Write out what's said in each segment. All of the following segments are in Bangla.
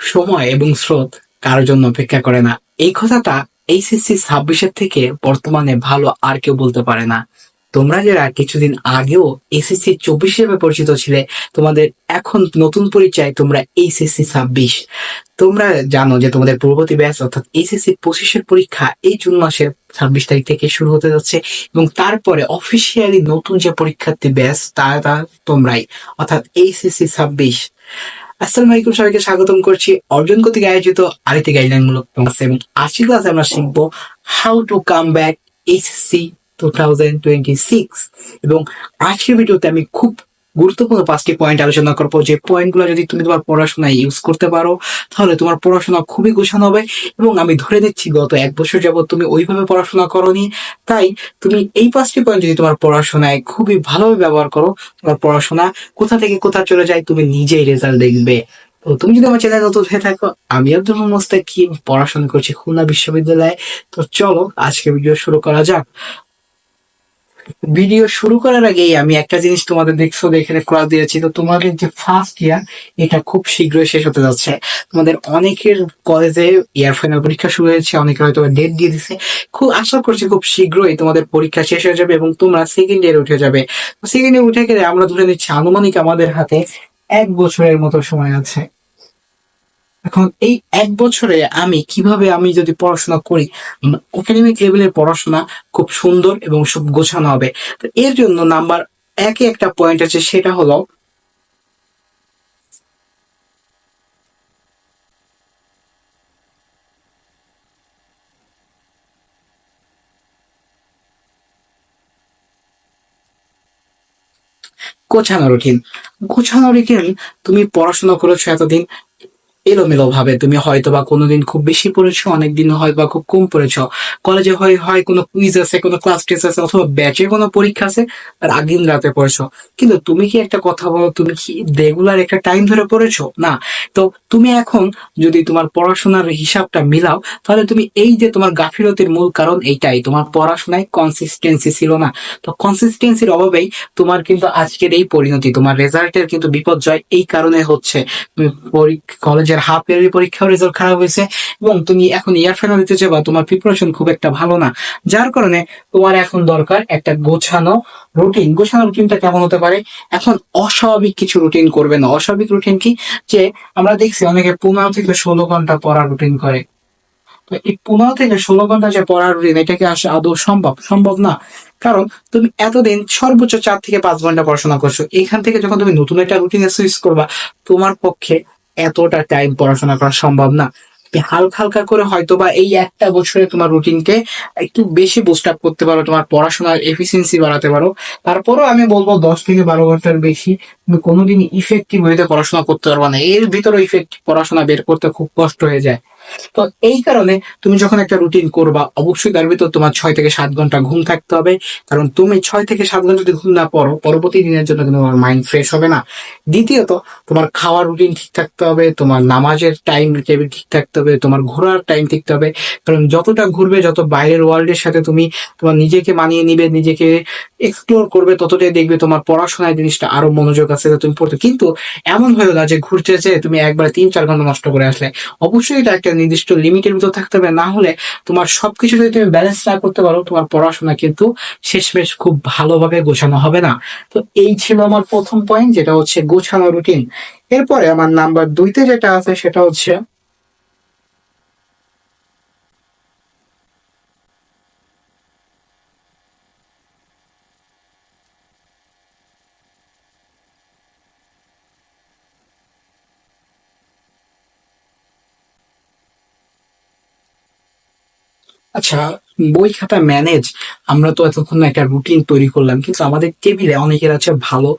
সময় এবং স্রোত কারোর জন্য অপেক্ষা করে না। এই কথাটা এইচএসসি ছাব্বিশের থেকে বর্তমানে ভালো আর কেউ বলতে পারে না। তোমরা যারা কিছুদিন আগেও এসএসসি চব্বিশ হিসেবে পরিচিত ছিলে, তোমাদের এখন নতুন পরিচয় তোমরা এইচএসসি ছাব্বিশ। তোমরা জানো যে তোমাদের পূর্ববর্তী ব্যাচ অর্থাৎ এইচএসসি পঁচিশের পরীক্ষা এই জুন মাসের ছাব্বিশ তারিখ থেকে শুরু হতে যাচ্ছে এবং তারপরে অফিসিয়ালি নতুন যে পরীক্ষার্থী ব্যাচ তারা তোমরাই। অর্থাৎ এইচএসসি ছাব্বিশ। আসসালামু আলাইকুম সবাইকে স্বাগতম করছি অর্জন কর্তৃক আয়োজিত আরেকটি গাইডলাইন মূলক ক্লাস এবং আজকের ক্লাসে আমরা শিখব how to come back HSC two thousand twenty six এবং আজকের ভিডিওতে আমি খুব গুরুত্বপূর্ণ পাঁচটি পয়েন্ট আলোচনা করব। যে পয়েন্টগুলো যদি তুমি তোমার পড়াশোনায় ইউজ করতে পারো, তাহলে তোমার পড়াশোনা খুবই গোছানো হবে এবং আমি ধরে নিচ্ছি গত এক বছর যাবত তুমি ওইভাবে পড়াশোনা করনি। তাই তুমি এই পাঁচটি পয়েন্ট যদি তোমার পড়াশোনায় খুবই ভালোভাবে ব্যবহার করো, তোমার পড়াশোনা কোথা থেকে কোথা চলে যায় তুমি নিজেই রেজাল্ট দেখবে। তো তুমি যদি আমার চ্যানেল নতুন হয়ে থাকো, আমি আব্দুল মোস্তাকিম পড়াশোনা করছি খুলনা বিশ্ববিদ্যালয়ে। তো চলো আজকে ভিডিও শুরু করা যাক। ভিডিও শুরু করার আগেই আমি একটা জিনিস তোমাদের দেখছ এখানে ক্লাস দিয়েছি। তো তোমাদের যে ফার্স্ট ইয়ার এটা খুব শীঘ্রই শেষ হতে যাচ্ছে। তোমাদের অনেকের কলেজে ইয়ার ফাইনাল পরীক্ষা শুরু হয়েছে অনেকের হয়তো ডেট দিয়ে দিছে। খুব, আশা করছি খুব শীঘ্রই তোমাদের পরীক্ষা শেষ হয়ে যাবে এবং তোমরা সেকেন্ড ইয়ারে উঠে যাবে। সেকেন্ড ইয়ার উঠে গেলে আমরা ধরে নিচ্ছি আনুমানিক আমাদের হাতে এক বছরের মতো সময় আছে। এখন এই এক বছরে আমি কীভাবে আমি যদি পড়াশোনা করি একাডেমিক লেভেলের পড়াশোনা খুব সুন্দর এবং সব গোছানো হবে। তো এর জন্য নাম্বার একে একটা পয়েন্ট আছে, সেটা হলো গোছানো রুটিন গোছানো রুটিন তুমি পড়াশোনা করেছ এতদিন এলোমেলো ভাবে তুমি হয়তো বা কোনোদিন খুব বেশি পড়েছো অনেকদিন হয়তো বা খুব কম পড়েছো। কলেজে হয় হয় কোনো কুইজ আছে, কোনো ক্লাস টেস্ট আছে, অথবা ব্যাচে কোনো পরীক্ষা আছে, আর আগিন রাতে পড়েছো। কিন্তু তুমি কি একটা কথা বলো, তুমি কি রেগুলার একটা টাইম ধরে পড়েছো? না। তো তুমি এখন যদি তোমার পড়াশোনার হিসাবটা মিলাও, তাহলে তুমি এই যে তোমার গাফিলতির মূল কারণ এইটাই, তোমার পড়াশোনায় কনসিস্টেন্সি ছিল না। তো কনসিস্টেন্সির অভাবেই তোমার কিন্তু আজকের এই পরিণতি, তোমার রেজাল্টের কিন্তু বিপর্যয় এই কারণে হচ্ছে। তুমি কলেজের হাফ ইয়ারলি পরীক্ষার রেজাল্ট খারাপ হয়েছে এবং তুমি এখন ইয়ার ফাইনাল দিতে যাবা, তোমার প্রিপারেশন খুব একটা ভালো না। যার কারণে তোমার এখন দরকার একটা গোছানো রুটিন গোছানো রুটিনটা কেমন হতে পারে? এখন অস্বাভাবিক কিছু রুটিন করবে না। অস্বাভাবিক রুটিন কি? যে আমরা দেখছি অনেকে পনেরো থেকে ষোলো ঘণ্টা পড়ার রুটিন করে। তো এই পনেরো থেকে ষোলো ঘণ্টা যে পড়ার রুটিন এটাকে আসে আদৌ সম্ভব? সম্ভব না। কারণ তুমি এতদিন সর্বোচ্চ চার থেকে পাঁচ ঘণ্টা পড়াশোনা করছ। এখান থেকে যখন তুমি নতুন একটা রুটিনে সুইচ করবা, তোমার পক্ষে এতটা টাইম পড়াশোনা করা সম্ভব না। হালকা হালকা করে হয়তো বা এই একটা বছরে তোমার রুটিনকে একটু বেশি বুস্ট আপ করতে পারো, তোমার পড়াশোনার এফিসিয়েন্সি বাড়াতে পারো। তারপরও আমি বলব দশ থেকে বারো ঘণ্টার বেশি তুমি কোনোদিন ইফেক্টিভ ওয়েতে পড়াশোনা করতে পারব না। এর ভিতরে ইফেক্টিভ পড়াশোনা বের করতে খুব কষ্ট হয়ে যায়। তো এই কারণে তুমি যখন একটা রুটিন করবা, অবশ্যই তার ভিতর তোমার ছয় থেকে সাত ঘণ্টা ঘুম থাকতে হবে। কারণ তুমি ছয় থেকে সাত ঘণ্টা যদি ঘুম না পড়ো পরবর্তী দিনের জন্য কিন্তু তোমার মাইন্ড ফ্রেশ হবে না। দ্বিতীয়ত, তোমার খাওয়ার রুটিন ঠিক থাকতে হবে, তোমার নামাজের টাইম টেবিল ঠিক থাকতে হবে, তোমার ঘোরার টাইম ঠিক হবে। কারণ যতটা ঘুরবে, যত বাইরের ওয়ার্ল্ডের সাথে তুমি তোমার নিজেকে মানিয়ে নিবে, নিজেকে এক্সপ্লোর করবে, ততটাই দেখবে তোমার পড়াশোনায় জিনিসটা আরও মনোযোগ আছে তুমি পড়তে। কিন্তু এমন হয়ে না যে ঘুরতে যে তুমি একবার তিন চার ঘণ্টা নষ্ট করে আসলে। অবশ্যই এটা একটা নির্দিষ্ট লিমিটের ভিতর থাকতে হবে। না হলে তোমার সবকিছু যদি তুমি ব্যালেন্স না করতে পারো, তোমার পড়াশোনা কিন্তু শেষমেশ খুব ভালোভাবে গোছানো হবে না। তো এই ছিল আমার প্রথম পয়েন্ট যেটা হচ্ছে গোছানো রুটিন এরপরে আমার নাম্বার দুইতে যেটা আছে, সেটা হচ্ছে আচ্ছা বই খাতা ম্যানেজ আমরা তো এতক্ষণ একটা রুটিন তৈরি করলাম, কিন্তু আমাদের টেবিলে অনেকের আছে ভালো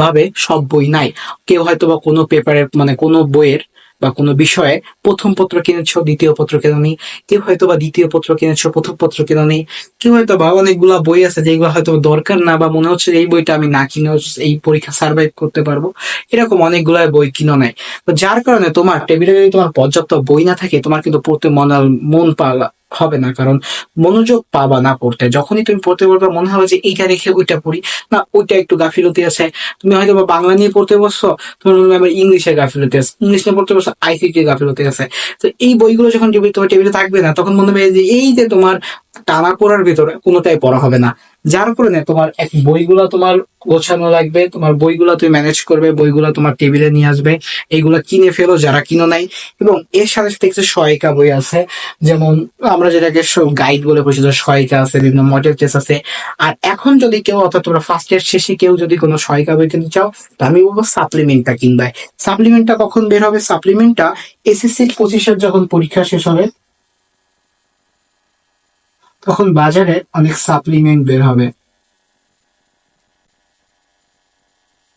ভাবে সব বই নাই। কেউ হয়তো বা কোনো পেপারের মানে কোনো বইয়ের বা কোনো বিষয়ে প্রথম পত্র কিনেছো, দ্বিতীয় পত্র কেন নেই কেউ হয়তো বা দ্বিতীয় পত্র কিনেছো, প্রথম পত্র কেন নেই কেউ হয়তো বা অনেকগুলা বই আছে যেগুলো হয়তো দরকার না বা মনে হচ্ছে এই বইটা আমি না কিনে এই পরীক্ষা সার্ভাইভ করতে পারব। এরকম অনেকগুলা বই কিনো নাই। যার কারণে তোমার টেবিলে যদি তোমার পর্যাপ্ত বই না থাকে, তোমার কিন্তু পড়তে মন মন পালা হবে না, কারণ মনোযোগ পাবা না পড়তে। যখনই তুমি পড়তে পড়বে মনে হবে যে এইটা রেখে ওইটা পড়ি। না, ওইটা একটু গাফিলতি আছে। তুমি হয়তো বা বাংলা নিয়ে পড়তে বসছো, তোমার মনে হবে ইংলিশের গাফিলতি আছে। ইংলিশ নিয়ে পড়তে বসছো আইসিটি গাফিলতি আছে। তো এই বইগুলো যখন টেবিল তোমার টেবিলে থাকবে না, তখন মনে হবে যে এই যে তোমার টানা পড়ার ভিতরে কোনোটাই পড়া হবে না। যার কারণে তোমার এক বইগুলো তোমার গোছানো লাগবে, তোমার বইগুলা তুমি ম্যানেজ করবে, বইগুলো তোমার টেবিলে নিয়ে আসবে, এইগুলা কিনে ফেলো যারা কিনো নাই। এবং এর সাথে সাথে কিছু সহায়িকা বই আছে, যেমন আমরা যেটাকে গাইড বলে পরিচিত সহায়িকা আছে, বিভিন্ন মডেল টেস্ট আছে। আর এখন যদি কেউ, অর্থাৎ তোমরা ফার্স্ট ইয়ার শেষে কেউ যদি কোনো সহায়িকা বই কিনতে চাও, তো আমি বলব সাপ্লিমেন্টটা কিনবে। সাপ্লিমেন্টটা কখন বের হবে? সাপ্লিমেন্টটা এসএসসি পঁচিশের যখন পরীক্ষা শেষ হবে তখন বাজারে অনেক সাপ্লিমেন্ট বের হবে।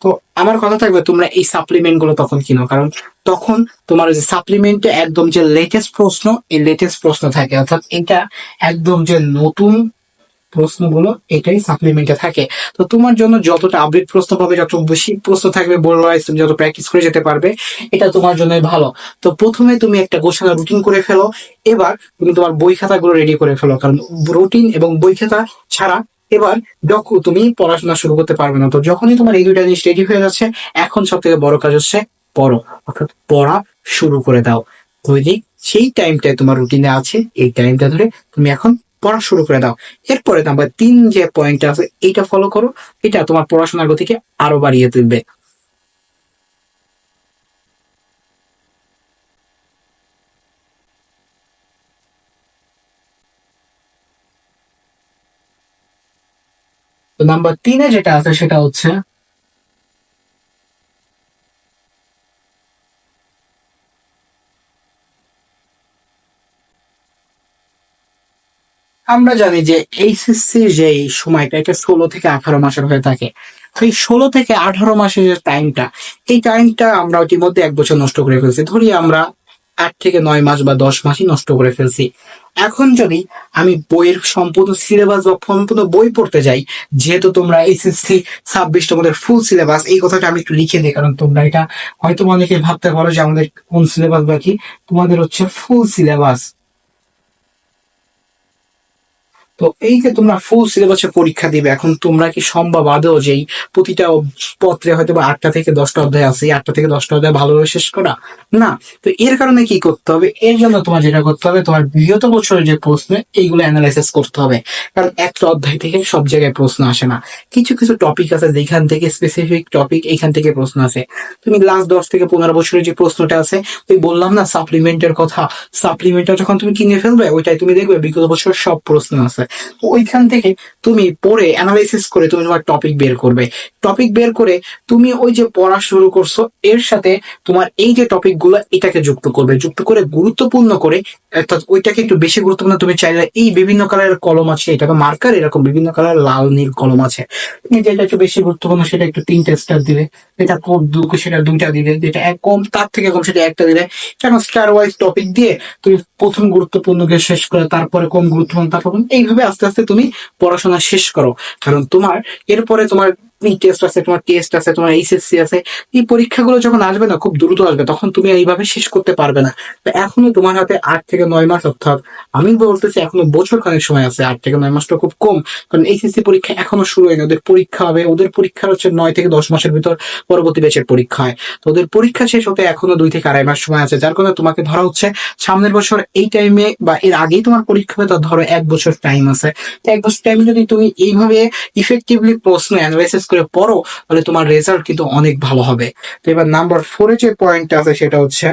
তো আমার কথা থাকবে, তোমরা এই সাপ্লিমেন্টগুলো তখন কিনো। কারণ তখন তোমার যে সাপ্লিমেন্টে একদম যে লেটেস্ট প্রশ্ন, এই লেটেস্ট প্রশ্ন থাকে। অর্থাৎ এটা একদম যে নতুন প্রশ্নগুলো এটাই সাপ্লিমেন্টে থাকে। তো তোমার জন্য যতটা আপডেট প্রশ্ন পাবে যত বেশি প্রশ্ন থাকবে, বড় তুমি যত প্র্যাকটিস করে যেতে পারবে, এটা তোমার জন্য ভালো। তো প্রথমে তুমি একটা গোছানো রুটিন করে ফেলো, এবার তুমি তোমার বই খাতাগুলো রেডি করে ফেলো, কারণ রুটিন এবং বই খাতা ছাড়া এবার যখন তুমি পড়াশোনা শুরু করতে পারবে না। তো যখনই তোমার এই দুইটা জিনিস রেডি হয়ে যাচ্ছে, এখন সব থেকে বড় কাজ হচ্ছে পড়ো, অর্থাৎ পড়া শুরু করে দাও। দৈনিক সেই টাইমটায় তোমার রুটিনে আছে, এই টাইমটা ধরে তুমি এখন পড়া শুরু করে দাও। এরপরে নাম্বার তিন যে পয়েন্ট আছে, এইটা ফলো করো। এটা তোমার পড়াশোনার গতিকে আরও বাড়িয়ে তুলবে। তো নাম্বার তিনে যেটা আছে সেটা হচ্ছে আমরা জানি যে এইচএসসি যে সময়টা, এটা ষোলো থেকে আঠারো মাসের হয়ে থাকে। তো এই ষোলো থেকে আঠারো মাসের যে টাইমটা এই টাইমটা আমরা ইতিমধ্যে এক বছর নষ্ট করে ফেলছি। ধরি আমরা আট থেকে নয় মাস বা দশ মাসই নষ্ট করে ফেলছি। এখন যদি আমি বইয়ের সম্পূর্ণ সিলেবাস বা সম্পূর্ণ বই পড়তে যাই, যেহেতু তোমরা এসএসসি ছাব্বিশ তোমাদের ফুল সিলেবাস এই কথাটা আমি একটু লিখে দিই, কারণ তোমরা এটা হয়তো অনেকে ভাবতে পারো যে আমাদের কোন সিলেবাস বাকি? তোমাদের হচ্ছে ফুল সিলেবাস তো এই যে তোমরা ফুল সিলেবাসে পরীক্ষা দিবে, এখন তোমরা কি সম্ভব আদৌ যে প্রতিটা পত্রে হয়তো বা আটটা থেকে দশটা অধ্যায় আছে আটটা থেকে দশটা অধ্যায় ভালোভাবে শেষ করা? না। তো এর কারণে কি করতে হবে? এর জন্য তোমার যেটা করতে হবে, তোমার বিগত বছরের যে প্রশ্ন, এইগুলো অ্যানালাইসিস করতে হবে। কারণ একটা অধ্যায় থেকে সব জায়গায় প্রশ্ন আসে না। কিছু কিছু টপিক আছে যেখান থেকে স্পেসিফিক টপিক এইখান থেকে প্রশ্ন আছে তুমি লাস্ট দশ থেকে পনেরো বছরের যে প্রশ্নটা আছে, ওই বললাম না সাপ্লিমেন্টের কথা? সাপ্লিমেন্টটা যখন তুমি কিনে ফেলবে, ওইটাই তুমি দেখবে, বিগত বছর সব প্রশ্ন আছে। ওইখান থেকে তুমি পড়ে অ্যানালাইসিস করে তুমি তোমার টপিক বের করবে। টপিক বের করে তুমি ওই যে পড়া শুরু করছ, এর সাথে তোমার এই যে টপিকগুলো এটাকে যুক্ত করবে। যুক্ত করে গুরুত্বপূর্ণ করে, অর্থাৎ ওইটাকে একটু বেশি গুরুত্বপূর্ণ, তুমি চাইলে এই বিভিন্ন কালারের কলম আছে, এটাকে মার্কার এরকম বিভিন্ন কালার লাল, নীল কলম আছে। যেটা একটু বেশি গুরুত্বপূর্ণ সেটা একটু তিনটে স্টার দিলে এটা খুব দুঃখ সেটা দুইটা দিলে, যেটা এক কম, তার থেকে কম সেটা একটা দিলে। কেন স্টার ওয়াইজ টপিক দিয়ে তুমি প্রথম গুরুত্বপূর্ণকে শেষ করে তারপরে কম গুরুত্বপূর্ণ, তারপর এইভাবে আস্তে আস্তে তুমি পড়াশোনা শেষ করো। কারণ তোমার, এরপরে তোমার টেস্ট আছে, তোমার টেস্ট আছে, তোমার এইচএসসি আছে, এই পরীক্ষাগুলো যখন আসবে না, খুব দ্রুত আসবে, তখন তুমি এইভাবে শেষ করতে পারবে না। তো এখনও তোমার হাতে আট থেকে নয় মাস, অর্থাৎ আমি বলতেছি এখনও বছর খানেক সময় আছে, আট থেকে নয় মাসটা খুব কম, কারণ এইচএসসি পরীক্ষা এখনও শুরু হয়নি, ওদের পরীক্ষা হবে, ওদের পরীক্ষা হচ্ছে নয় থেকে দশ মাসের ভিতর পরবর্তী ব্যাচের পরীক্ষা হয়। তো ওদের পরীক্ষা শেষ হতে এখনও দুই থেকে আড়াই মাস সময় আছে, যার কারণে তোমাকে ধরা হচ্ছে সামনের বছর এই টাইমে বা এর আগেই তোমার পরীক্ষা হবে, তো ধরো এক বছর টাইম আছে। তো এক বছর টাইম যদি তুমি এইভাবে ইফেক্টিভলি প্রশ্ন অ্যানালাইসিস করে পড়ো, তাহলে তোমার রেজাল্ট কিন্তু অনেক ভালো হবে। তো এবার নাম্বার ফোরে যে পয়েন্টটা আছে সেটা হচ্ছে,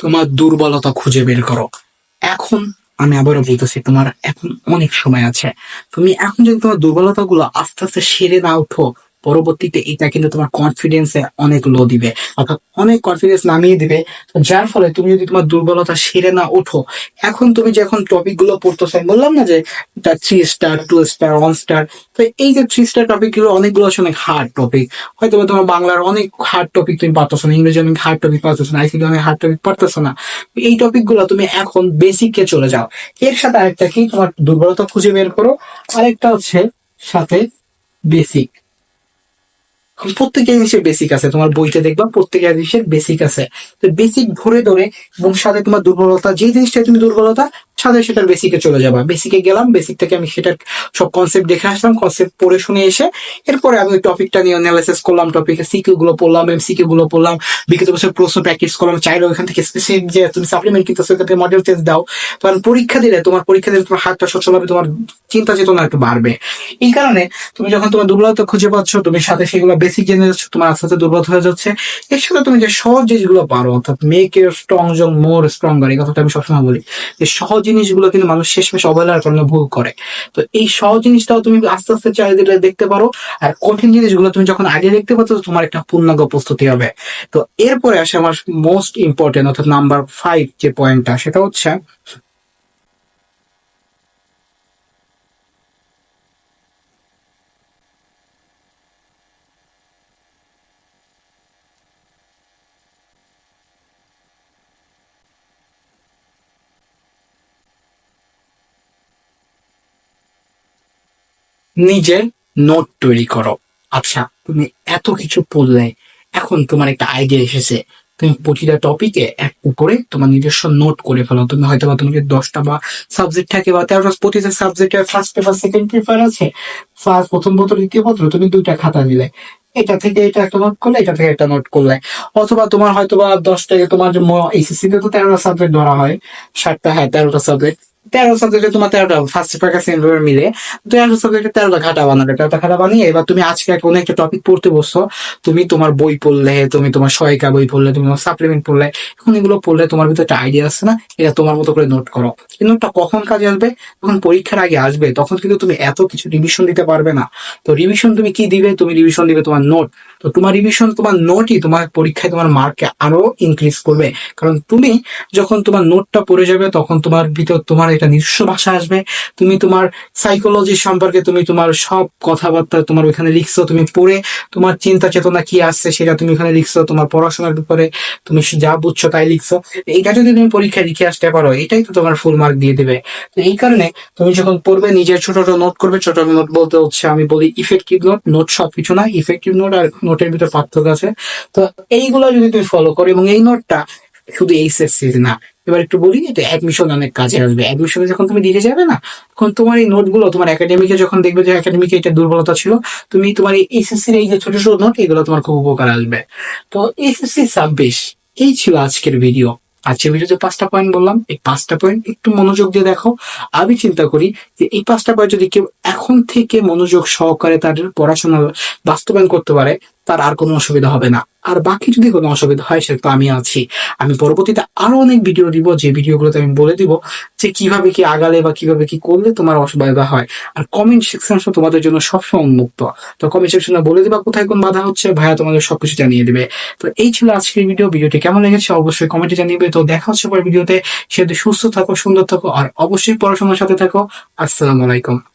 তোমার দুর্বলতা খুঁজে বের করো। এখন আমি আবারও বলতেছি, তোমার এখন অনেক সময় আছে। তুমি এখন যদি তোমার দুর্বলতা গুলো আস্তে আস্তে সেরে না উঠো পরবর্তীতে এটা কিন্তু তোমার কনফিডেন্সে অনেক লো দিবে, অর্থাৎ অনেক কনফিডেন্স নামিয়ে দিবে। যার ফলে তুমি যদি তোমার দুর্বলতা সেরে না ওঠো, এখন তুমি যখন টপিকগুলো পড়তেছো, আমি বললাম না যে three star two star one star তো এই যে থ্রি স্টার টপিকগুলো অনেকগুলো আছে, অনেক হার্ড টপিক হয়তো তোমার বাংলার অনেক হার্ড টপিক তুমি পারতেছো না, ইংরেজি অনেক হার্ড টপিক পারতেছো না আইসিটি অনেক হার্ড টপিক পারতেছো না। এই টপিকগুলো তুমি এখন বেসিকে চলে যাও। এর সাথে আরেকটা কি, তোমার দুর্বলতা খুঁজে বের করো। আরেকটা হচ্ছে সাথে বেসিক প্রত্যেকটা জিনিসের বেসিক আছে। তোমার বইতে দেখবা প্রত্যেকের জিনিসের বেসিক আছে। তো বেসিক ধরে ধরে এবং সাথে তোমার দুর্বলতা যে জিনিসটা তুমি দুর্বলতা সাথে সেটার বেসিকে চলে যাবা। বেসিকে গেলাম বেসিক থেকে আমি সেটার সব কনসেপ্ট দেখে আসলাম কনসেপ্ট পড়ে শুনে এসে এরপরে আমি ওই টপিকটা নিয়ে অ্যানালাইসিস করলাম টপিকে সিকিউ গুলো পড়লাম এমসিকিউ গুলো পড়লাম, বিগত বছর প্রশ্ন প্র্যাকটিস করলাম চাইলে ওখান থেকে স্পেসিফিক যে তুমি সাপ্লিমেন্ট কিন্তু সেখান থেকে মডেল টেস্ট দাও, তখন পরীক্ষা দিলে তোমার পরীক্ষা দিলে তোমার হাতটা সচল হবে, তোমার চিন্তা চেতনা একটু বাড়বে। এই কারণে তুমি যখন তোমার দুর্বলতা খুঁজে পাচ্ছ, তুমি সাথে সেগুলো বেসিক জেনে যাচ্ছ, তোমার আস্তে আস্তে দুর্বল হয়ে যাচ্ছে। এর সাথে তুমি যে সহজ জিনিসগুলো পারো, অর্থাৎ মেক এর স্ট্রং জন মোর স্ট্রঙ্গার এই কথাটা আমি সবসময় বলি, যে সহজ জিনিসগুলো কিন্তু মানুষ শেষমেশ অবহেলার কারণে ভুল করে। তো এই সহজ জিনিসটাও তুমি আস্তে আস্তে চারিদিকে দেখতে পারো। আর কঠিন জিনিসগুলো তুমি যখন আগে দেখতে পাচ্ছ, তোমার একটা পূর্ণাঙ্গ প্রস্তুতি হবে। তো এরপরে আসে আমার মোস্ট ইম্পর্টেন্ট অর্থাৎ নাম্বার ফাইভ যে পয়েন্টটা সেটা হচ্ছে নিজের নোট তৈরি করো। আচ্ছা তুমি এত কিছু পড়লে এখন তোমার একটা আইডিয়া এসেছে। তুমি প্রতিটা টপিকে একটা করে তোমার নিজস্ব নোট করে ফেলো। তুমি হয়তো বা তোমাকে দশটা বা সাবজেক্ট থাকে বা তেরোটা প্রতিটা সাবজেক্টের ফার্স্ট পেপার সেকেন্ড পেপার আছে। ফার্স্ট প্রথম পত্র দ্বিতীয়, পত্র, তুমি দুইটা খাতা নিলে। এটা থেকে এটা একটা নোট করলে, এটা থেকে একটা নোট করলে। অথবা তোমার হয়তো বা দশটাকে তোমার এইচএসসি তে তো তেরোটা সাবজেক্ট ধরা হয়, ষাটটা হ্যাঁ তেরোটা সাবজেক্ট তেরো সাবজেক্টে তোমার তেরোটা ফার্স্ট পেপার সেকেন্ড মিলে তেরো সাবজেক্টে তেরোটা খাতা বানালে, তেরোটা খাতা বানিয়ে এবার তুমি আজকে কোনো একটা টপিক পড়তে বসছো। তুমি তোমার বই পড়লে, তুমি তোমার সহায়িকা বই পড়লে, তুমি তোমার সাপ্লিমেন্ট পড়লে, এখন এগুলো পড়লে তোমার ভিতরে একটা আইডিয়া আসছে না? এটা তোমার মতো করে নোট করো। এই নোটটা কখন কাজে আসবে? যখন পরীক্ষার আগে আসবে, তখন কিন্তু তুমি এত কিছু রিভিশন দিতে পারবে না। তো রিভিশন তুমি কি দিবে? তুমি রিভিশন দিবে তোমার নোট তো তোমার রিভিশন তোমার নোটই তোমার পরীক্ষায় তোমার মার্ককে আরও ইনক্রিজ করবে। কারণ তুমি যখন তোমার নোটটা পড়ে যাবে, তখন তোমার ভিতর তোমার একটা নিজস্ব ভাষা আসবে। তুমি তোমার সাইকোলজি সম্পর্কে তুমি তোমার সব কথাবার্তা তোমার ওইখানে লিখছো, তুমি পড়ে তোমার চিন্তা চেতনা কি আসছে সেটা তুমি ওখানে লিখছো, তোমার পড়াশোনার ব্যাপারে তুমি যা বুঝছ তাই লিখছো। এইটা যদি তুমি পরীক্ষায় লিখে আসতে পারো, এটাই তো তোমার ফুল মার্ক দিয়ে দেবে। তো এই কারণে তুমি যখন পড়বে, নিজের ছোট ছোট নোট করবে। ছোট নোট বলতে হচ্ছে, আমি বলি ইফেক্টিভ নোট নোট সব কিছু না ইফেক্টিভ নোট আর নোটের ভিতরে পার্থক্য আছে। তো এইগুলো যদি তুমি ফলো করো এবং এই নোটটা শুধু এইচএসসি না, এবার একটু বলি, এটা অ্যাডমিশন অনেক কাজে আসবে। অ্যাডমিশনে যখন তুমি দিতে যাবে না, তখন তোমার এই নোটগুলো, তোমার একাডেমিকে যখন দেখবে যে একাডেমিকে এটা দুর্বলতা ছিল, তুমি তোমার এই এসএসসির এই যে ছোট ছোট নোট, এগুলো তোমার খুব উপকার আসবে। তো এসএসসি সাব্বিশ, এই ছিল আজকের ভিডিও আজকের ভিডিওতে পাঁচটা পয়েন্ট বললাম, এই পাঁচটা পয়েন্ট একটু মনোযোগ দিয়ে দেখো। আমি চিন্তা করি যে এই পাঁচটা পয়েন্ট যদি কেউ এখন থেকে মনোযোগ সহকারে তাদের পড়াশোনা বাস্তবায়ন করতে পারে, তার আর কোনো অসুবিধা হবে না। আর বাকি যদি কোনো অসুবিধা হয় সেটা তো আমি আছি। আমি পরবর্তীতে আরও অনেক ভিডিও দিব, যে ভিডিওগুলোতে আমি বলে দিব যে কীভাবে কি আগালে বা কীভাবে কি করলে তোমার অসুবিধা হয়। আর কমেন্ট সেকশন তোমাদের জন্য সবসময় উন্মুক্ত। তো কমেন্ট সেকশনে বলে দিবা কোথায় কোন বাধা হচ্ছে, ভাইয়া তোমাদের সবকিছু জানিয়ে দিবে। তো এই ছিল আজকের ভিডিও ভিডিওটি কেমন লেগেছে অবশ্যই কমেন্টে জানিয়ে তো দেখা হচ্ছে পরে ভিডিওতে সেটা সুস্থ থাকো, সুন্দর থাকো, আর অবশ্যই পড়াশোনার সাথে থাকো। আসসালামু আলাইকুম।